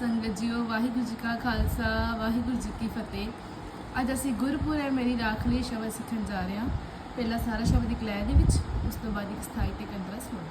ਸੰਗਤ ਜੀਓ, ਵਾਹਿਗੁਰੂ ਜੀ ਕਾ ਖਾਲਸਾ, ਵਾਹਿਗੁਰੂ ਜੀ ਕੀ ਫਤਿਹ। ਅੱਜ ਅਸੀਂ ਗੁਰਪੁਰਬ ਮੇਰੀ ਰਾਖ ਲਈ ਸ਼ਬਦ ਸਿੱਖਣ ਜਾ ਰਹੇ ਹਾਂ। ਪਹਿਲਾ ਸਾਰਾ ਸ਼ਬਦ ਇੱਕ ਲਹਿ ਦੇ ਵਿੱਚ, ਉਸ ਤੋਂ ਬਾਅਦ ਇੱਕ ਸਥਾਈ ਤੇ ਕੰਦਰਾ ਸੁਣੋ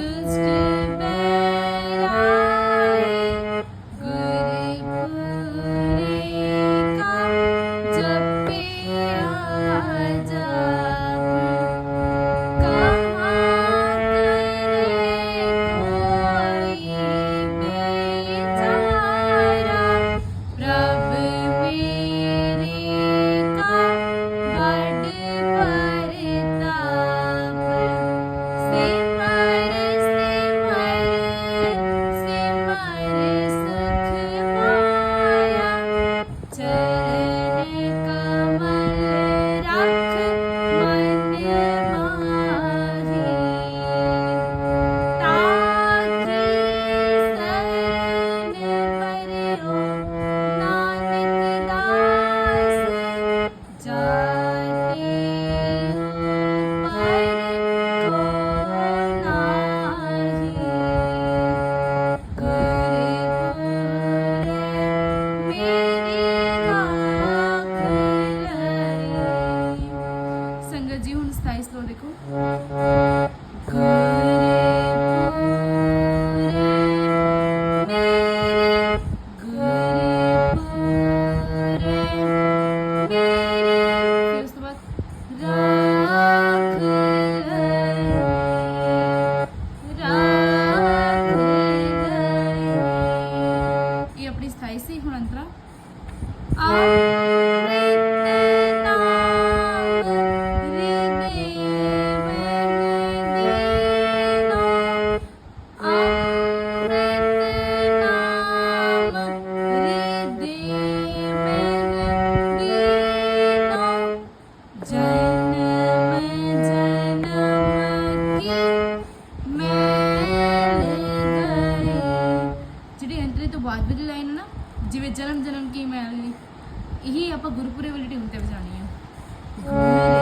Tuesday. ਜਿਹੜੀ ਐਂਟਰੀ ਤੋਂ ਬਾਅਦ ਵਾਲੀ ਲਾਈਨ ਹੈ ਨਾ ਜਿਵੇਂ ਜਨਮ ਜਨਮ ਕੀ ਮੈਲ ਇਹੀ ਆਪਾਂ ਗੁਰਪੁਰੇ ਵਾਲੀ ਟਿਊਨ ਤੇ ਵਜਾਣੀ ਹੈ